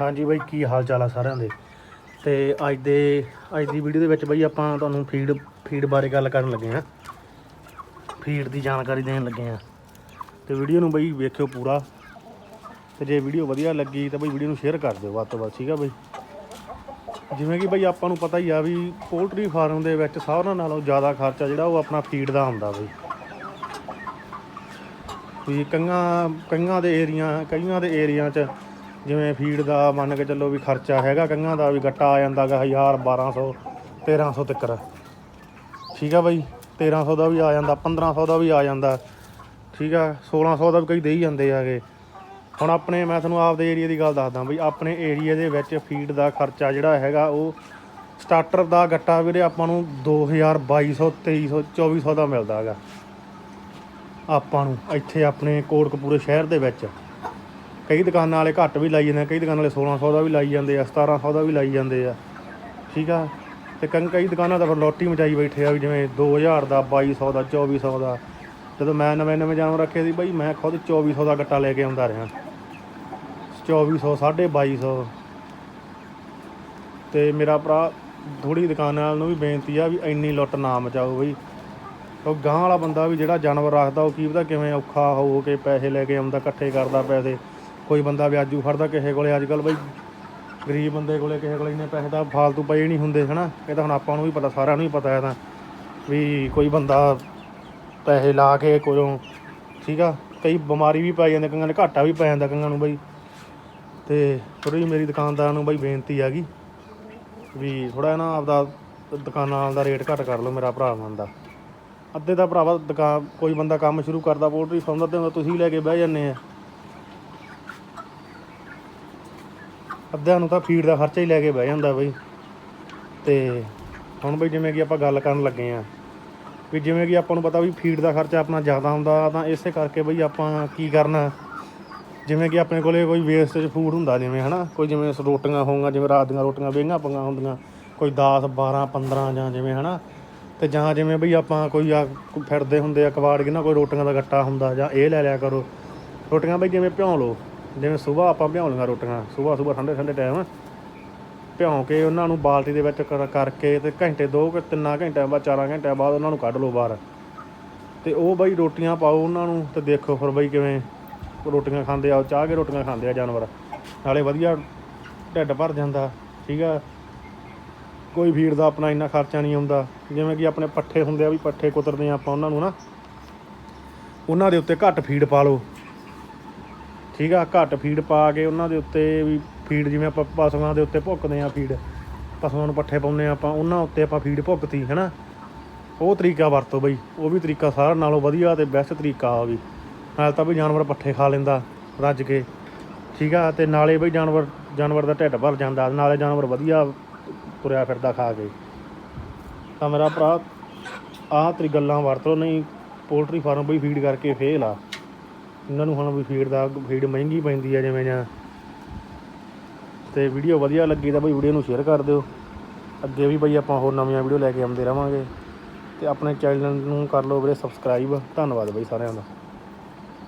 ਹਾਂਜੀ ਬਾਈ, ਕੀ ਹਾਲ ਚਾਲ ਆ ਸਾਰਿਆਂ ਦੇ? ਤੇ ਅੱਜ ਦੇ, ਅੱਜ ਦੀ ਵੀਡੀਓ ਦੇ ਵਿੱਚ ਬਾਈ ਆਪਾਂ ਤੁਹਾਨੂੰ ਫੀਡ ਫੀਡ ਬਾਰੇ ਗੱਲ ਕਰਨ ਲੱਗੇ ਆ ਫੀਡ ਦੀ ਜਾਣਕਾਰੀ ਦੇਣ ਲੱਗੇ ਆ ਤੇ ਵੀਡੀਓ ਨੂੰ ਬਾਈ ਵੇਖਿਓ ਪੂਰਾ। ਤੇ ਜੇ ਵੀਡੀਓ ਵਧੀਆ ਲੱਗੀ ਤਾਂ ਬਾਈ ਵੀਡੀਓ ਨੂੰ ਸ਼ੇਅਰ ਕਰ ਦਿਓ ਵੱਧ ਤੋਂ ਵੱਧ, ਠੀਕ ਆ ਬਾਈ? ਜਿਵੇਂ ਕਿ ਬਾਈ ਆਪਾਂ ਨੂੰ ਪਤਾ ਹੀ ਆ ਵੀ ਪੋਲਟਰੀ ਫਾਰਮ ਦੇ ਵਿੱਚ ਸਾਰਿਆਂ ਨਾਲੋਂ ਜ਼ਿਆਦਾ ਖਰਚਾ ਜਿਹੜਾ ਉਹ ਆਪਣਾ ਫੀਡ ਦਾ ਆਉਂਦਾ ਬਾਈ। ਵੀ ਕਈਆਂ ਕਈਆਂ ਦੇ ਏਰੀਆ ਕਈਆਂ ਦੇ ਏਰੀਆ 'ਚ ਜਿਵੇਂ ਫੀਡ ਦਾ ਮੰਨ ਕੇ ਚੱਲੋ ਵੀ ਖਰਚਾ ਹੈਗਾ ਕਈਆਂ ਦਾ, ਵੀ ਗੱਟਾ ਆ ਜਾਂਦਾਗਾ 1000 1200 1300 ਤੱਕ ਠੀਕ ਆ ਬਾਈ? 1300 ਦਾ ਵੀ ਆ ਜਾਂਦਾ 1500 ਦਾ ਵੀ ਆ ਜਾਂਦਾ। ਠੀਕ ਆ? 1600 ਦਾ ਵੀ ਕਈ ਦੇਈ ਜਾਂਦੇ ਆਗੇ। ਹੁਣ ਆਪਣੇ, ਮੈਂ ਤੁਹਾਨੂੰ ਆਪਦੇ ਏਰੀਆ ਦੀ ਗੱਲ ਦੱਸਦਾ ਬਈ, ਆਪਣੇ ਏਰੀਆ ਦੇ ਵਿੱਚ ਫੀਡ ਦਾ ਖਰਚਾ ਜਿਹੜਾ ਹੈਗਾ ਉਹ ਸਟਾਰਟਰ ਦਾ ਗੱਟਾ ਵੀਰੇ ਆਪਾਂ ਨੂੰ 2000 2200 2300 2400 ਦਾ ਮਿਲਦਾ ਹੈਗਾ ਆਪਾਂ ਨੂੰ ਇੱਥੇ ਆਪਣੇ ਕੋਟਕਪੂਰੇ ਸ਼ਹਿਰ ਦੇ ਵਿੱਚ। ਕਈ ਦੁਕਾਨਾਂ ਵਾਲੇ ਘੱਟ ਵੀ ਲਾਈ ਜਾਂਦੇ ਆ, ਕਈ ਦੁਕਾਨਾਂ ਵਾਲੇ 1600 ਦਾ ਵੀ ਲਾਈ ਜਾਂਦੇ ਆ 1700 ਦਾ ਵੀ ਲਾਈ ਜਾਂਦੇ ਆ। ਠੀਕ ਆ? ਤੇ ਕਈ ਕਈ ਦੁਕਾਨਾਂ ਦਾ ਫਿਰ ਲੋਟੀ ਮਚਾਈ ਬੈਠੇ ਆ ਵੀ ਜਿਵੇਂ 2000 ਦਾ 2200 ਦਾ 2400 ਦਾ। ਜਦੋਂ ਮੈਂ ਨਵੇਂ ਨਵੇਂ ਜਾਨਵਰ ਰੱਖੇ ਸੀ ਬਈ, ਮੈਂ ਖੁਦ 2400 ਦਾ ਗੱਟਾ ਲੈ ਕੇ ਆਉਂਦਾ ਰਿਹਾ। 2400 2250 ਤੇ ਮੇਰਾ ਭਰਾ ਥੋੜੀ ਦੁਕਾਨ ਵਾਲ ਨੂੰ ਵੀ ਬੇਨਤੀ ਆ ਵੀ ਇੰਨੀ ਲੁੱਟ ਨਾ ਮਚਾਓ ਬਈ। ਉਹ ਗਾਂ ਵਾਲਾ ਬੰਦਾ ਵੀ ਜਿਹੜਾ ਜਾਨਵਰ ਰੱਖਦਾ, ਉਹ ਕੀ ਪਤਾ ਕਿਵੇਂ ਔਖਾ ਹੋ ਕੇ ਪੈਸੇ ਲੈ ਕੇ ਆਉਂਦਾ, ਇਕੱਠੇ ਕਰਦਾ ਪੈਸੇ। ਕੋਈ ਬੰਦਾ ਵਿਆਜੂ ਫੜਦਾ ਕਿਸੇ ਕੋਲੇ ਅੱਜ ਕੱਲ ਬਈ, ਗਰੀਬ ਬੰਦੇ ਕੋਲੇ ਕਿਸੇ ਕੋਲੇ ਇੰਨੇ ਪੈਸੇ ਤਾਂ ਫਾਲਤੂ ਪਏ ਨਹੀਂ ਹੁੰਦੇ, ਹਨਾ? ਇਹ ਤਾਂ ਹੁਣ ਆਪਾਂ ਨੂੰ ਵੀ ਪਤਾ, ਸਾਰਿਆਂ ਨੂੰ ਹੀ ਪਤਾ ਹੈ ਤਾਂ, ਵੀ ਕੋਈ ਬੰਦਾ ਪੈਸੇ ਲਾ ਕੇ ਕੋਲੋਂ, ਠੀਕ ਆ? ਕਈ ਬਿਮਾਰੀ ਵੀ ਪੈ ਜਾਂਦੀ, ਕਈਆਂ ਦੇ ਘਾਟਾ ਵੀ ਪੈ ਜਾਂਦਾ ਕਈਆਂ ਨੂੰ ਬਈ। ਤੇ ਥੋੜੀ ਮੇਰੀ ਦੁਕਾਨਦਾਰਾਂ ਨੂੰ ਬਈ ਬੇਨਤੀ ਹੈਗੀ, ਵੀ ਥੋੜਾ ਨਾ ਆਪਦਾ ਦੁਕਾਨਾਂ ਦਾ ਰੇਟ ਘੱਟ ਕਰ ਲਓ ਮੇਰਾ ਭਰਾ ਮੰਨਦਾ ਅੱਧੇ ਦਾ ਭਰਾਵਾ ਦੁਕਾਨ ਕੋਈ ਬੰਦਾ ਕੰਮ ਸ਼ੁਰੂ ਕਰਦਾ, ਪੋਲਟਰੀ ਫਾਰਮ ਦਾ, ਤੇ ਤੁਸੀਂ ਲੈ ਕੇ ਬਹਿ ਜਾਂਦੇ ਆ। ਅੱਧਿਆਂ ਨੂੰ ਤਾਂ ਫੀਡ ਦਾ ਖਰਚਾ ਹੀ ਲੈ ਕੇ ਬਹਿ ਜਾਂਦਾ ਬਈ। ਤੇ ਹੁਣ ਬਈ ਜਿਵੇਂ ਕਿ ਆਪਾਂ ਗੱਲ ਕਰਨ ਲੱਗੇ ਆ ਵੀ ਜਿਵੇਂ ਕਿ ਆਪਾਂ ਨੂੰ ਪਤਾ ਵੀ ਫੀਡ ਦਾ ਖਰਚਾ ਆਪਣਾ ਜ਼ਿਆਦਾ ਹੁੰਦਾ ਤਾਂ ਇਸੇ ਕਰਕੇ ਬਈ ਆਪਾਂ ਕੀ ਕਰਨਾ। ਜਿਵੇਂ ਕਿ ਆਪਣੇ ਕੋਲੇ ਕੋਈ ਵੇਸਟੇਜ ਫੂਡ ਹੁੰਦਾ ਜਿਵੇਂ ਹਨਾ, ਕੋਈ ਜਿਵੇਂ ਰੋਟੀਆਂ ਹੋਊਗਾ ਜਿਵੇਂ ਰਾਤ ਦੀਆਂ ਰੋਟੀਆਂ ਵਿਹੀਆਂ ਪੰਗਾਂ ਹੁੰਦੀਆਂ, ਕੋਈ 10 12 15 ਜਾਂ ਜਿਵੇਂ ਹਨਾ, ਤੇ ਜਾਂ ਜਿਵੇਂ ਬਈ ਆਪਾਂ ਕੋਈ ਆ ਫਿਰਦੇ ਹੁੰਦੇ ਆ ਕਵਾੜ ਨਾ ਕੋਈ ਰੋਟੀਆਂ ਦਾ ਗੱਟਾ ਹੁੰਦਾ ਜਾਂ ਇਹ ਲੈ ਲਿਆ ਕਰੋ। ਰੋਟੀਆਂ ਬਈ ਜਿਵੇਂ ਭਿਉਂ ਲਓ ਜਿਵੇਂ ਸਵੇਰ ਆਪਾਂ ਭਿਉਂ ਰੋਟੀਆਂ, ਸਵੇਰ ਸਵੇਰ ਠੰਡੇ ਠੰਡੇ ਟਾਈਮ ਭਿਉਂ ਕੇ ਉਹਨਾਂ ਨੂੰ ਬਾਲਟੀ ਦੇ ਵਿੱਚ ਕਰਕੇ ਤੇ ਘੰਟੇ ਦੋ ਕਿ, ਤਿੰਨਾਂ ਘੰਟਿਆਂ ਬਾਅਦ, ਚਾਰਾਂ ਘੰਟਿਆਂ ਬਾਅਦ ਉਹਨਾਂ ਨੂੰ ਕੱਢ ਲਓ ਬਾਹਰ। ਤੇ ਉਹ ਬਈ ਰੋਟੀਆਂ ਪਾਓ ਉਹਨਾਂ ਨੂੰ ਤੇ ਦੇਖੋ ਫਿਰ ਬਈ ਕਿਵੇਂ ਰੋਟੀਆਂ ਖਾਂਦੇ ਆ ਚਾਹ ਕੇ ਰੋਟੀਆਂ ਖਾਂਦੇ ਆ ਜਾਨਵਰ। ਨਾਲੇ ਵਧੀਆ ਢਿੱਡ ਭਰ ਜਾਂਦਾ, ਠੀਕ ਆ। ਕੋਈ ਫੀਡ ਦਾ ਆਪਣਾ ਇੰਨਾ ਖਰਚਾ ਨਹੀਂ ਆਉਂਦਾ, ਜਿਵੇਂ ਕਿ ਆਪਣੇ ਪੱਠੇ ਹੁੰਦੇ ਆ ਵੀ ਪੱਠੇ ਕੁਤਰਦੇ ਆ ਆਪਾਂ ਉਹਨਾਂ ਨੂੰ ਨਾ। ਉਹਨਾਂ ਦੇ ਉੱਤੇ ਘੱਟ ਫੀਡ ਪਾ ਲਓ। ਠੀਕ ਆ, ਘੱਟ ਫੀਡ ਪਾ ਕੇ ਉਹਨਾਂ ਦੇ ਉੱਤੇ ਵੀ ਫੀਡ ਜਿਵੇਂ ਆਪਾਂ ਪਸ਼ੂਆਂ ਦੇ ਉੱਤੇ ਭੁੱਕਦੇ ਆ ਫੀਡ ਪਸ਼ੂਆਂ ਨੂੰ ਪੱਠੇ ਪਾਉਂਦੇ ਆ ਆਪਾਂ, ਉਹਨਾਂ ਉੱਤੇ ਆਪਾਂ ਫੀਡ ਭੁੱਕਤੀ, ਹੈਨਾ? ਉਹ ਤਰੀਕਾ ਵਰਤੋ ਬਈ, ਉਹ ਵੀ ਤਰੀਕਾ ਸਾਰਿਆਂ ਨਾਲੋਂ ਵਧੀਆ ਤੇ ਬੈਸਟ ਤਰੀਕਾ ਆ ਵੀ। ਨਾਲ ਤਾਂ ਵੀ ਜਾਨਵਰ ਪੱਠੇ ਖਾ ਲੈਂਦਾ, ਰੱਜ ਕੇ। ਠੀਕ ਆ, ਤੇ ਨਾਲੇ ਬਈ ਜਾਨਵਰ ਜਾਨਵਰ ਦਾ ਢਿੱਡ ਭਰ ਜਾਂਦਾ, ਨਾਲੇ ਜਾਨਵਰ ਵਧੀਆ ਤੁਰਿਆ ਫਿਰਦਾ ਖਾ ਕੇ। ਤਾਂ ਮੇਰਾ ਭਰਾ, ਆਹ ਤਰੀ ਗੱਲਾਂ ਵਰਤੋ, ਨਹੀਂ ਪੋਲਟਰੀ ਫਾਰਮ ਬਈ ਫੀਡ ਕਰਕੇ ਫੇਲ ਆ। ਇਹਨਾਂ ਨੂੰ ਹੁਣ ਵੀ ਫੀਡ ਦਾ ਫੀਡ ਮਹਿੰਗੀ ਪੈਂਦੀ ਆ ਜਿਵੇਂ ਜਾਂ। ਤੇ ਵੀਡੀਓ ਵਧੀਆ ਲੱਗੀ ਤਾਂ ਬਈ ਵੀਡੀਓ ਨੂੰ ਸ਼ੇਅਰ ਕਰ ਦਿਓ। ਅੱਗੇ ਵੀ ਬਈ ਆਪਾਂ ਹੋਰ ਨਵੀਆਂ ਵੀਡੀਓ ਲੈ ਕੇ ਆਉਂਦੇ ਰਵਾਂਗੇ। ਤੇ ਆਪਣੇ ਚੈਨਲ ਨੂੰ ਕਰ ਲਓ ਵੀਰੇ ਸਬਸਕ੍ਰਾਈਬ ਧੰਨਵਾਦ ਬਈ ਸਾਰਿਆਂ ਦਾ।